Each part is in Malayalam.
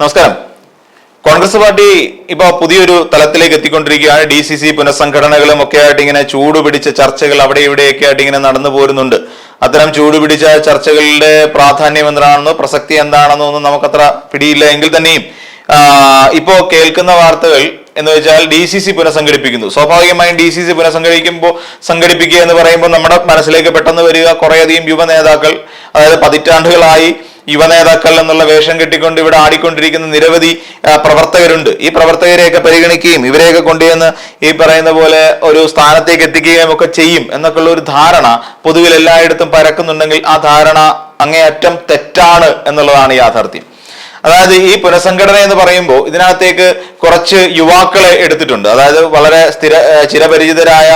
നമസ്കാരം. കോൺഗ്രസ് പാർട്ടി ഇപ്പൊ പുതിയൊരു തലത്തിലേക്ക് എത്തിക്കൊണ്ടിരിക്കുകയാണ്. ഡി സി സി പുനഃസംഘടനകളും ഒക്കെ ആയിട്ട് ഇങ്ങനെ ചൂടുപിടിച്ച ചർച്ചകൾ അവിടെ ഇവിടെയൊക്കെ ആയിട്ട് ഇങ്ങനെ നടന്നു പോരുന്നുണ്ട്. അത്തരം ചൂടുപിടിച്ച ചർച്ചകളുടെ പ്രാധാന്യം എന്താണെന്നോ പ്രസക്തി എന്താണെന്നോ ഒന്നും നമുക്കത്ര പിടിയില്ല. എങ്കിൽ തന്നെയും ഇപ്പോ കേൾക്കുന്ന വാർത്തകൾ എന്ന് വെച്ചാൽ ഡി സി സി പുനഃസംഘടിപ്പിക്കുന്നു. സ്വാഭാവികമായും ഡി സി സി പുനഃസംഘടിക്കുമ്പോൾ സംഘടിപ്പിക്കുക എന്ന് പറയുമ്പോൾ നമ്മുടെ മനസ്സിലേക്ക് പെട്ടെന്ന് വരിക. കുറേയധികം യുവ നേതാക്കൾ അതായത് പതിറ്റാണ്ടുകളായി യുവനേതാക്കൾ എന്നുള്ള വേഷം കെട്ടിക്കൊണ്ട് ഇവിടെ ആടിക്കൊണ്ടിരിക്കുന്ന നിരവധി പ്രവർത്തകരുണ്ട്. ഈ പ്രവർത്തകരെയൊക്കെ പരിഗണിക്കുകയും ഇവരെയൊക്കെ കൊണ്ടുവന്ന് ഈ പറയുന്ന പോലെ ഒരു സ്ഥാനത്തേക്ക് എത്തിക്കുകയും ഒക്കെ ചെയ്യും എന്നൊക്കെയുള്ള ഒരു ധാരണ പൊതുവിൽ എല്ലായിടത്തും പരക്കുന്നുണ്ടെങ്കിൽ ആ ധാരണ അങ്ങേയറ്റം തെറ്റാണ് എന്നുള്ളതാണ് യാഥാർത്ഥ്യം. അതായത് ഈ പുനഃസംഘടന എന്ന് പറയുമ്പോൾ ഇതിനകത്തേക്ക് കുറച്ച് യുവാക്കളെ എടുത്തിട്ടുണ്ട്. അതായത് വളരെ സ്ഥിര ചിരപരിചിതരായ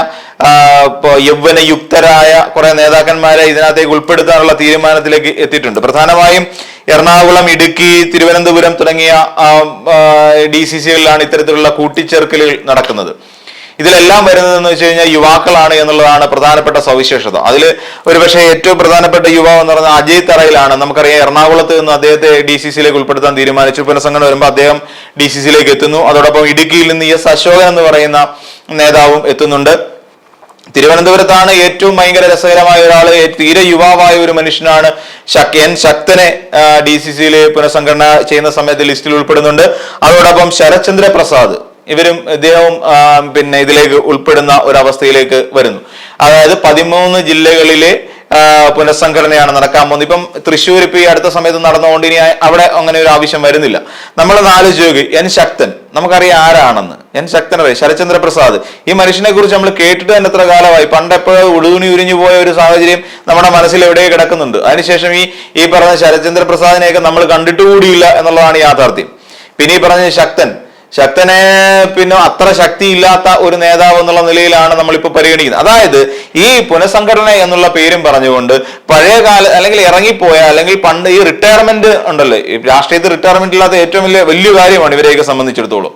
യൗവനയുക്തരായ കുറെ നേതാക്കന്മാരെ ഇതിനകത്തേക്ക് ഉൾപ്പെടുത്താനുള്ള തീരുമാനത്തിലേക്ക് എത്തിയിട്ടുണ്ട്. പ്രധാനമായും എറണാകുളം ഇടുക്കി തിരുവനന്തപുരം തുടങ്ങിയ ഡി സി സികളിലാണ് ഇത്തരത്തിലുള്ള കൂട്ടിച്ചേർക്കലുകൾ നടക്കുന്നത്. ഇതിലെല്ലാം വരുന്നതെന്ന് വെച്ച് കഴിഞ്ഞാൽ യുവാക്കളാണ് എന്നുള്ളതാണ് പ്രധാനപ്പെട്ട സവിശേഷത. അതിൽ ഒരുപക്ഷെ ഏറ്റവും പ്രധാനപ്പെട്ട യുവാവ് എന്ന് പറഞ്ഞാൽ അജയ് തറയിലാണ്. നമുക്കറിയാം എറണാകുളത്ത് നിന്ന് അദ്ദേഹത്തെ ഡി സി സിയിലേക്ക് ഉൾപ്പെടുത്താൻ തീരുമാനിച്ചു. പുനഃസംഘടന വരുമ്പോൾ അദ്ദേഹം ഡി സി സിയിലേക്ക് എത്തുന്നു. അതോടൊപ്പം ഇടുക്കിയിൽ നിന്ന് എസ് അശോകൻ എന്ന് പറയുന്ന നേതാവും എത്തുന്നുണ്ട്. തിരുവനന്തപുരത്താണ് ഏറ്റവും ഭയങ്കര രസകരമായ ഒരാൾ തീരെ യുവാവായ ഒരു മനുഷ്യനാണ് എൻ ശക്തനെ ഡി സി സിയിൽ പുനഃസംഘടന ചെയ്യുന്ന സമയത്ത് ലിസ്റ്റിൽ ഉൾപ്പെടുന്നുണ്ട്. അതോടൊപ്പം ശരത്ചന്ദ്ര പ്രസാദ് ഇവരും ഇദ്ദേഹവും പിന്നെ ഇതിലേക്ക് ഉൾപ്പെടുന്ന ഒരു അവസ്ഥയിലേക്ക് വരുന്നു. അതായത് പതിമൂന്ന് ജില്ലകളിലെ പുനഃസംഘടനയാണ് നടക്കാൻ പോകുന്നത്. ഇപ്പം തൃശ്ശൂർ ഇപ്പൊ ഈ അടുത്ത സമയത്ത് നടന്നുകൊണ്ട് ഇനി അവിടെ അങ്ങനെ ഒരു ആവശ്യം വരുന്നില്ല. നമ്മൾ ആലോചിച്ച് എൻ ശക്തൻ നമുക്കറിയാം ആരാണെന്ന്. എൻ ശക്തനെ അറിയാം ശരത്ചന്ദ്ര പ്രസാദ് ഈ മനുഷ്യനെ കുറിച്ച് നമ്മൾ കേട്ടിട്ട് തന്നെ എത്ര കാലമായി. പണ്ട് എപ്പോഴും ഉടുതുണി ഉരിഞ്ഞു പോയ ഒരു സാഹചര്യം നമ്മുടെ മനസ്സിൽ എവിടെയോ കിടക്കുന്നുണ്ട്. അതിനുശേഷം ഈ ഈ പറഞ്ഞ ശരത്ചന്ദ്ര പ്രസാദിനെയൊക്കെ നമ്മൾ കണ്ടിട്ടുകൂടിയില്ല എന്നുള്ളതാണ് യാഥാർത്ഥ്യം. പിന്നെ ഈ പറഞ്ഞ ശക്തൻ ശക്തനെ പിന്നെ അത്ര ശക്തിയില്ലാത്ത ഒരു നേതാവ് എന്നുള്ള നിലയിലാണ് നമ്മളിപ്പോൾ പരിഗണിക്കുന്നത്. അതായത് ഈ പുനഃസംഘടന എന്നുള്ള പേരും പറഞ്ഞുകൊണ്ട് പഴയ കാല അല്ലെങ്കിൽ ഇറങ്ങിപ്പോയ അല്ലെങ്കിൽ പണ്ട് ഈ റിട്ടയർമെന്റ് ഉണ്ടല്ലോ. രാഷ്ട്രീയത്തിൽ റിട്ടയർമെന്റ് ഇല്ലാത്ത ഏറ്റവും വലിയ വലിയ കാര്യമാണ് ഇവരെയൊക്കെ സംബന്ധിച്ചിടത്തോളം.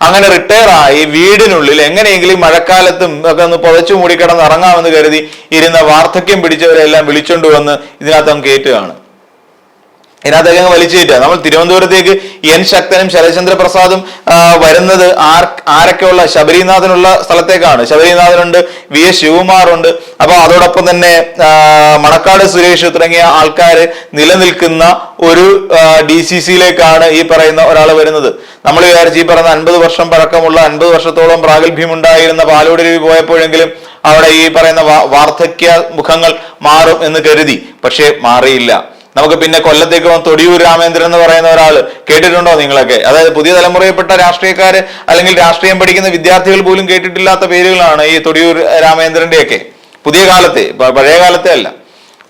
അങ്ങനെ റിട്ടയർ ആയി വീടിനുള്ളിൽ എങ്ങനെയെങ്കിലും മഴക്കാലത്തും ഒക്കെ ഒന്ന് പുതച്ചു മൂടിക്കിടന്ന് ഇറങ്ങാമെന്ന് കരുതി ഇരുന്ന വാർദ്ധക്യം പിടിച്ചവരെല്ലാം വിളിച്ചോണ്ട് വന്ന് ഇതിനകത്ത് കയറ്റുകയാണ് ഇതിനകത്തേക്ക് അങ്ങ് വലിച്ചു കയറ്റുക. നമ്മൾ തിരുവനന്തപുരത്തേക്ക് എൻ ശക്തനും ശരചന്ദ്ര പ്രസാദും വരുന്നത് ആർ ആരൊക്കെയുള്ള ശബരിനാഥനുള്ള സ്ഥലത്തേക്കാണ്. ശബരിനാഥനുണ്ട് വി എസ് ശിവകുമാറുണ്ട്. അപ്പൊ അതോടൊപ്പം തന്നെ മണക്കാട് സുരേഷ് തുടങ്ങിയ ആൾക്കാർ നിലനിൽക്കുന്ന ഒരു ഡി സി സിയിലേക്കാണ് ഈ പറയുന്ന ഒരാൾ വരുന്നത്. നമ്മൾ വിചാരിച്ച് ഈ പറയുന്ന അൻപത് വർഷം പഴക്കമുള്ള അൻപത് വർഷത്തോളം പ്രാഗൽഭ്യം ഉണ്ടായിരുന്ന പാലോട് രവി പോയപ്പോഴെങ്കിലും അവിടെ ഈ പറയുന്ന വാർദ്ധക്യ മുഖങ്ങൾ മാറും എന്ന് കരുതി. പക്ഷേ മാറിയില്ല. നമുക്ക് പിന്നെ കൊല്ലത്തേക്ക് തൊടിയൂർ രാമേന്ദ്രൻ എന്ന് പറയുന്ന ഒരാൾ കേട്ടിട്ടുണ്ടോ നിങ്ങളൊക്കെ? അതായത് പുതിയ തലമുറയിൽപ്പെട്ട രാഷ്ട്രീയക്കാര് അല്ലെങ്കിൽ രാഷ്ട്രീയം പഠിക്കുന്ന വിദ്യാർത്ഥികൾ പോലും കേട്ടിട്ടില്ലാത്ത പേരുകളാണ് ഈ തൊടിയൂർ രാമേന്ദ്രന്റെ ഒക്കെ പുതിയ കാലത്തെ പഴയ കാലത്തെ അല്ല.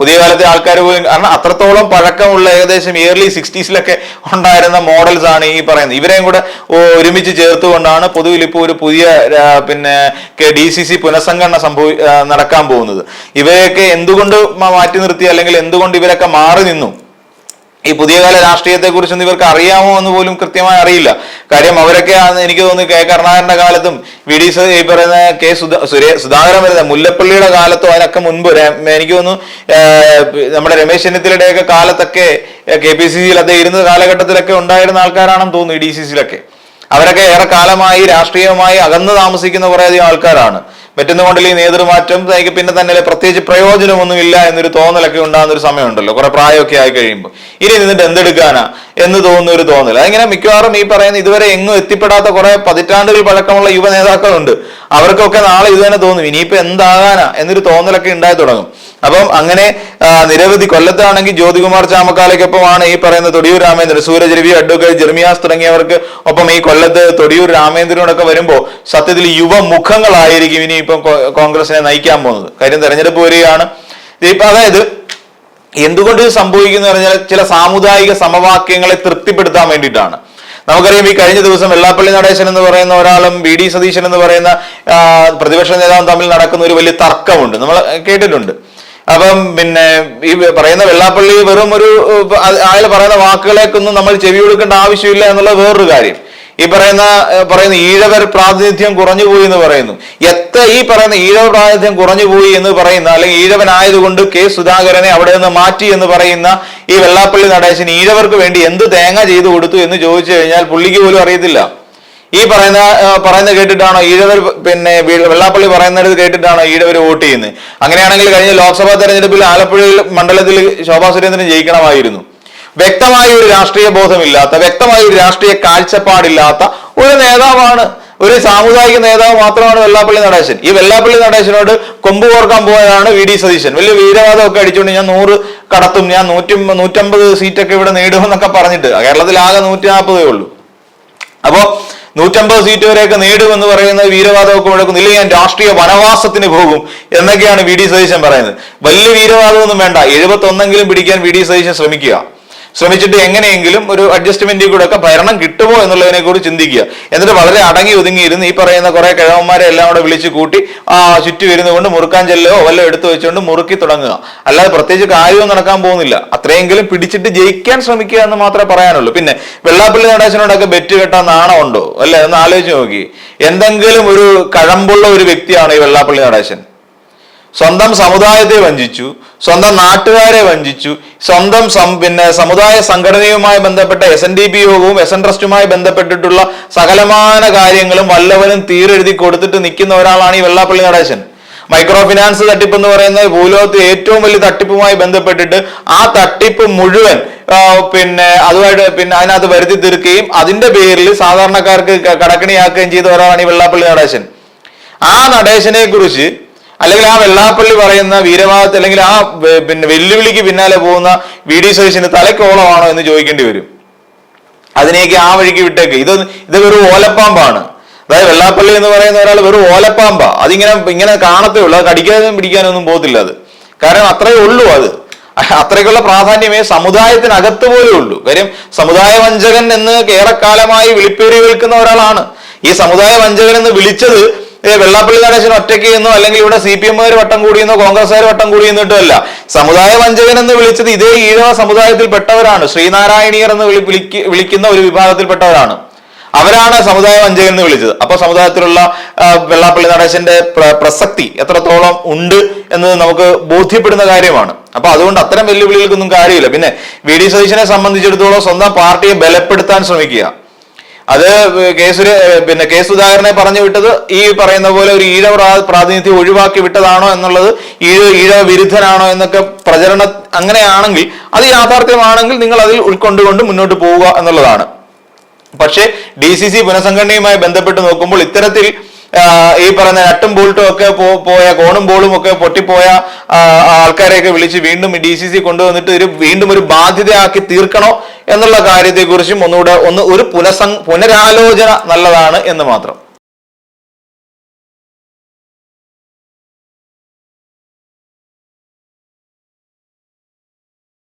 പുതിയ കാലത്തെ ആൾക്കാർ പോലും കാരണം അത്രത്തോളം പഴക്കമുള്ള ഏകദേശം ഇയർലി സിക്സ്റ്റീസിലൊക്കെ ഉണ്ടായിരുന്ന മോഡൽസ് ആണ് ഈ പറയുന്നത്. ഇവരെയും കൂടെ ഒരുമിച്ച് ചേർത്തുകൊണ്ടാണ് പൊതുവിൽ ഇപ്പോൾ ഒരു പുതിയ പിന്നെ ഡി സി സി പുനഃസംഘടന സംഭവി നടക്കാൻ പോകുന്നത്. ഇവരെയൊക്കെ എന്തുകൊണ്ട് മാറ്റി നിർത്തി അല്ലെങ്കിൽ എന്തുകൊണ്ട് ഇവരൊക്കെ മാറി നിന്നു? ഈ പുതിയ കാല രാഷ്ട്രീയത്തെ കുറിച്ചൊന്നും ഇവർക്ക് അറിയാമോ എന്ന് പോലും കൃത്യമായി അറിയില്ല. കാര്യം അവരൊക്കെ എനിക്ക് തോന്നുന്നു കെ കരുണാകരന്റെ കാലത്തും വി ഡി ഈ പറയുന്ന കെ സുധാ സുധാകരൻ വരുന്ന മുല്ലപ്പള്ളിയുടെ കാലത്തോ അതിനൊക്കെ മുൻപ് എനിക്ക് തോന്നുന്നു നമ്മുടെ രമേശ് ചെന്നിത്തലയുടെയൊക്കെ കാലത്തൊക്കെ കെ പി സി സിയിൽ അദ്ദേഹം ഇരുന്ന കാലഘട്ടത്തിലൊക്കെ ഉണ്ടായിരുന്ന ആൾക്കാരാണെന്ന് തോന്നുന്നു ഡി സി സിയിലൊക്കെ അവരൊക്കെ ഏറെ കാലമായി രാഷ്ട്രീയമായി അകന്ന് താമസിക്കുന്ന കുറേയധികം ആൾക്കാരാണ്. മറ്റൊന്നുകൊണ്ടിൽ ഈ നേതൃമാറ്റം തനിക്ക് പിന്നെ തന്നെ പ്രത്യേകിച്ച് പ്രയോജനമൊന്നുമില്ല എന്നൊരു തോന്നലൊക്കെ ഉണ്ടാകുന്ന ഒരു സമയമുണ്ടല്ലോ. കുറെ പ്രായമൊക്കെ ആയി കഴിയുമ്പോൾ. ഇനി നിന്നിട്ട് എന്തെടുക്കാനാ എന്ന് തോന്നുന്ന ഒരു തോന്നൽ. അതിങ്ങനെ മിക്കവാറും ഈ പറയുന്ന ഇതുവരെ എങ്ങും എത്തിപ്പെടാത്ത കുറെ പതിറ്റാണ്ടുകൾ പഴക്കമുള്ള യുവ നേതാക്കളുണ്ട് അവർക്കൊക്കെ നാളെ ഇത് തന്നെ തോന്നും. ഇനിയിപ്പോ എന്താകാനാ എന്നൊരു തോന്നലൊക്കെ ഉണ്ടായി തുടങ്ങും. അപ്പം അങ്ങനെ നിരവധി കൊല്ലത്താണെങ്കിൽ ജ്യോതികുമാർ ചാമക്കാലയ്ക്കൊപ്പമാണ് ഈ പറയുന്ന തൊടിയൂർ രാമേന്ദ്രൻ സൂരജ് അഡ്വക്കേറ്റ് ജെർമിയാസ് തുടങ്ങിയവർക്ക് ഒപ്പം ഈ കൊല്ലത്ത് തൊടിയൂർ രാമേന്ദ്രനോടൊക്കെ വരുമ്പോൾ സത്യത്തിൽ യുവമുഖങ്ങളായിരിക്കും ഇനി ഇപ്പം കോൺഗ്രസിനെ നയിക്കാൻ പോകുന്നത്. കാര്യം തെരഞ്ഞെടുപ്പ് വരികയാണ്. ഇപ്പൊ അതായത് എന്തുകൊണ്ട് സംഭവിക്കുന്നു പറഞ്ഞാൽ ചില സാമുദായിക സമവാക്യങ്ങളെ തൃപ്തിപ്പെടുത്താൻ വേണ്ടിയിട്ടാണ്. നമുക്കറിയാം ഈ കഴിഞ്ഞ ദിവസം വെള്ളാപ്പള്ളി നടേശൻ എന്ന് പറയുന്ന ഒരാളും വി ഡി സതീശൻ എന്ന് പറയുന്ന പ്രതിപക്ഷ നേതാവും തമ്മിൽ നടക്കുന്ന ഒരു വലിയ തർക്കമുണ്ട്. നമ്മൾ കേട്ടിട്ടുണ്ട്. അപ്പം പിന്നെ ഈ പറയുന്ന വെള്ളാപ്പള്ളി വെറും ഒരു അയാൾ പറയുന്ന വാക്കുകളേക്കൊന്നും നമ്മൾ ചെവി കൊടുക്കേണ്ട ആവശ്യമില്ല എന്നുള്ളത് വേറൊരു കാര്യം. ഈ പറയുന്ന പറയുന്ന ഈഴവർ പ്രാതിനിധ്യം കുറഞ്ഞു പോയി എന്ന് പറയുന്നു. എത്ര ഈ പറയുന്ന ഈഴവ പ്രാതിനിധ്യം കുറഞ്ഞു പോയി എന്ന് പറയുന്ന അല്ലെങ്കിൽ ഈഴവനായതുകൊണ്ട് കെ സുധാകരനെ അവിടെ നിന്ന് മാറ്റി എന്ന് പറയുന്ന ഈ വെള്ളാപ്പള്ളി നടേശൻ ഈഴവർക്ക് വേണ്ടി എന്ത് തേങ്ങ ചെയ്തു കൊടുത്തു എന്ന് ചോദിച്ചു കഴിഞ്ഞാൽ പുള്ളിക്ക് പോലും അറിയത്തില്ല. ഈ പറയുന്ന പറയുന്നത് കേട്ടിട്ടാണോ ഈഴവർ പിന്നെ വെള്ളാപ്പള്ളി പറയുന്നത് കേട്ടിട്ടാണോ ഈഴവർ വോട്ട് ചെയ്യുന്നത് അങ്ങനെയാണെങ്കിൽ കഴിഞ്ഞ ലോക്സഭാ തെരഞ്ഞെടുപ്പിൽ ആലപ്പുഴയിൽ മണ്ഡലത്തിൽ ശോഭാ സുരേന്ദ്രൻ ജയിക്കണമായിരുന്നു. വ്യക്തമായ ഒരു രാഷ്ട്രീയ ബോധമില്ലാത്ത വ്യക്തമായ ഒരു രാഷ്ട്രീയ കാഴ്ചപ്പാടില്ലാത്ത ഒരു നേതാവാണ് ഒരു സാമുദായിക നേതാവ് മാത്രമാണ് വെള്ളാപ്പള്ളി നടേശൻ. ഈ വെള്ളാപ്പള്ളി നടേശനോട് കൊമ്പ് കോർക്കാൻ പോയതാണ് വി ഡി സതീശൻ. വലിയ വീരവാദമൊക്കെ അടിച്ചുകൊണ്ട് ഞാൻ നൂറ് കടത്തും ഞാൻ നൂറ്റി നൂറ്റമ്പത് സീറ്റൊക്കെ ഇവിടെ നേടുമെന്നൊക്കെ പറഞ്ഞിട്ട് കേരളത്തിൽ ആകെ നൂറ്റി നാൽപ്പതേ ഉള്ളൂ. അപ്പോ നൂറ്റമ്പത് സീറ്റ് വരെയൊക്കെ നേടുമെന്ന് പറയുന്ന വീരവാദമൊക്കെ മുഴക്കും ഇല്ലെങ്കിൽ ഞാൻ രാഷ്ട്രീയ വനവാസത്തിന് പോകും എന്നൊക്കെയാണ് വി ഡി സതീശൻ പറയുന്നത്. വലിയ വീരവാദമൊന്നും വേണ്ട. എഴുപത്തൊന്നെങ്കിലും പിടിക്കാൻ വി ഡി സതീശൻ ശ്രമിക്കുക. ശ്രമിച്ചിട്ട് എങ്ങനെയെങ്കിലും ഒരു അഡ്ജസ്റ്റ്മെന്റിൽ കൂടെ ഒക്കെ ഭരണം കിട്ടുമോ എന്നുള്ളതിനെ കൂടി ചിന്തിക്കുക. എന്നിട്ട് വളരെ അടങ്ങി ഒതുങ്ങിയിരുന്ന് ഈ പറയുന്ന കുറെ കിഴവന്മാരെ എല്ലാം കൂടെ വിളിച്ച് കൂട്ടി ആ ചുറ്റി വരുന്നതുകൊണ്ട് മുറുക്കാൻ ചെല്ലോ വല്ലതും എടുത്തു വെച്ചുകൊണ്ട് മുറുക്കി തുടങ്ങുക. അല്ലാതെ പ്രത്യേകിച്ച് കാര്യവും നടക്കാൻ പോകുന്നില്ല. അത്രയെങ്കിലും പിടിച്ചിട്ട് ജയിക്കാൻ ശ്രമിക്കുക എന്ന് മാത്രമേ പറയാനുള്ളൂ. പിന്നെ വെള്ളാപ്പള്ളി നടേശനോടൊക്കെ ബെറ്റ് കെട്ടാൻ നാണമുണ്ടോ? അല്ലെ? ഒന്ന് ആലോചിച്ച് നോക്കി. എന്തെങ്കിലും ഒരു കഴമ്പുള്ള ഒരു വ്യക്തിയാണ് ഈ വെള്ളാപ്പള്ളി നടേശൻ. സ്വന്തം സമുദായത്തെ വഞ്ചിച്ചു. സ്വന്തം നാട്ടുകാരെ വഞ്ചിച്ചു. സ്വന്തം പിന്നെ സമുദായ സംഘടനയുമായി ബന്ധപ്പെട്ട എസ് എൻ ഡി പി യോഗവും എസ് എൻ ട്രസ്റ്റുമായി ബന്ധപ്പെട്ടിട്ടുള്ള സകലമാന കാര്യങ്ങളും വല്ലവനും തീരെഴുതി കൊടുത്തിട്ട് നിൽക്കുന്ന ഒരാളാണ് ഈ വെള്ളാപ്പള്ളി നടേശൻ. മൈക്രോ ഫിനാൻസ് തട്ടിപ്പ് എന്ന് പറയുന്നത് ഭൂലോകത്ത് ഏറ്റവും വലിയ തട്ടിപ്പുമായി ബന്ധപ്പെട്ടിട്ട് ആ തട്ടിപ്പ് മുഴുവൻ പിന്നെ അതുമായിട്ട് പിന്നെ അതിനകത്ത് വരുത്തി തീർക്കുകയും അതിന്റെ പേരിൽ സാധാരണക്കാർക്ക് കടക്കണിയാക്കുകയും ചെയ്ത ഒരാളാണ് ഈ വെള്ളാപ്പള്ളി നടേശൻ. ആ നടേശനെ കുറിച്ച് അല്ലെങ്കിൽ ആ വെള്ളാപ്പള്ളി പറയുന്ന വീരവാദത്തെ അല്ലെങ്കിൽ ആ പിന്നെ വെല്ലുവിളിക്ക് പിന്നാലെ പോകുന്ന വി ഡി സതീശന് തലക്കോളമാണോ എന്ന് ചോദിക്കേണ്ടി വരും. അതിനേക്ക് ആ വഴിക്ക് വിട്ടേക്ക്. ഇത് ഇത് വെറും ഓലപ്പാമ്പാണ്. അതായത് വെള്ളാപ്പള്ളി എന്ന് പറയുന്ന ഒരാൾ വെറും ഓലപ്പാമ്പാ. അതിങ്ങനെ ഇങ്ങനെ കാണത്തേ ഉള്ളൂ. അത് കടിക്കാനും പിടിക്കാനൊന്നും പോകത്തില്ല അത്. കാരണം അത്രേ ഉള്ളൂ അത്. അത്രയ്ക്കുള്ള പ്രാധാന്യമേ സമുദായത്തിനകത്ത് പോലും ഉള്ളൂ. കാര്യം സമുദായ വഞ്ചകൻ എന്ന് ഏറെക്കാലമായി വിളിപ്പേറി വിൽക്കുന്ന ഒരാളാണ്. ഈ സമുദായ വഞ്ചകൻ എന്ന് വിളിച്ചത് വെള്ളാപ്പള്ളി നടേശൻ ഒറ്റയ്ക്ക് എന്നോ അല്ലെങ്കിൽ ഇവിടെ സി പി എമ്മുകാർ വട്ടം കൂടിയെന്നോ കോൺഗ്രസ്സുകാർ വട്ടം കൂടിയെന്നിട്ടുമല്ല. സമുദായ വഞ്ചകൻ എന്ന് വിളിച്ചത് ഇതേ ഈഴവ സമുദായത്തിൽപ്പെട്ടവരാണ്. ശ്രീനാരായണീയർ എന്ന് വിളി വിളിക്ക് വിളിക്കുന്ന ഒരു വിഭാഗത്തിൽപ്പെട്ടവരാണ്. അവരാണ് സമുദായ വഞ്ചകൻ എന്ന് വിളിച്ചത്. അപ്പൊ സമുദായത്തിലുള്ള വെള്ളാപ്പള്ളി നടേശന്റെ പ്ര- പ്രസക്തി എത്രത്തോളം ഉണ്ട് എന്നത് നമുക്ക് ബോധ്യപ്പെടുന്ന കാര്യമാണ്. അപ്പൊ അതുകൊണ്ട് അത്തരം വെല്ലുവിളികൾക്കൊന്നും കാര്യമില്ല. പിന്നെ വി ഡി സതീശനെ സംബന്ധിച്ചിടത്തോളം സ്വന്തം പാർട്ടിയെ ബലപ്പെടുത്താൻ ശ്രമിക്കുക. അത് കെ സുരേ പിന്നെ കെ സുധാകരനെ പറഞ്ഞു വിട്ടത് ഈ പറയുന്ന പോലെ ഒരു ഈഴ പ്രാ- പ്രാതിനിധ്യം ഒഴിവാക്കി വിട്ടതാണോ എന്നുള്ളത് ഈഴ ഈഴവ വിരുദ്ധനാണോ എന്നൊക്കെ പ്രചരണ അങ്ങനെയാണെങ്കിൽ അത് യാഥാർത്ഥ്യമാണെങ്കിൽ നിങ്ങൾ അതിൽ ഉൾക്കൊണ്ടുകൊണ്ട് മുന്നോട്ട് പോവുക എന്നുള്ളതാണ്. പക്ഷേ ഡി സി സി പുനഃസംഘടനയുമായി ബന്ധപ്പെട്ട് നോക്കുമ്പോൾ ഇത്തരത്തിൽ ഈ പറഞ്ഞ നട്ടും ബോൾട്ടും ഒക്കെ പോയ കോണും ബോളും ഒക്കെ പൊട്ടിപ്പോയ ആൾക്കാരെയൊക്കെ വിളിച്ച് വീണ്ടും ഡി സി സി കൊണ്ടുവന്നിട്ട് ഒരു വീണ്ടും ഒരു ബാധ്യതയാക്കി തീർക്കണോ എന്നുള്ള കാര്യത്തെക്കുറിച്ചും ഒന്നുകൂടെ ഒന്ന് ഒരു പുനസ പുനരാലോചന നല്ലതാണ് എന്ന് മാത്രം.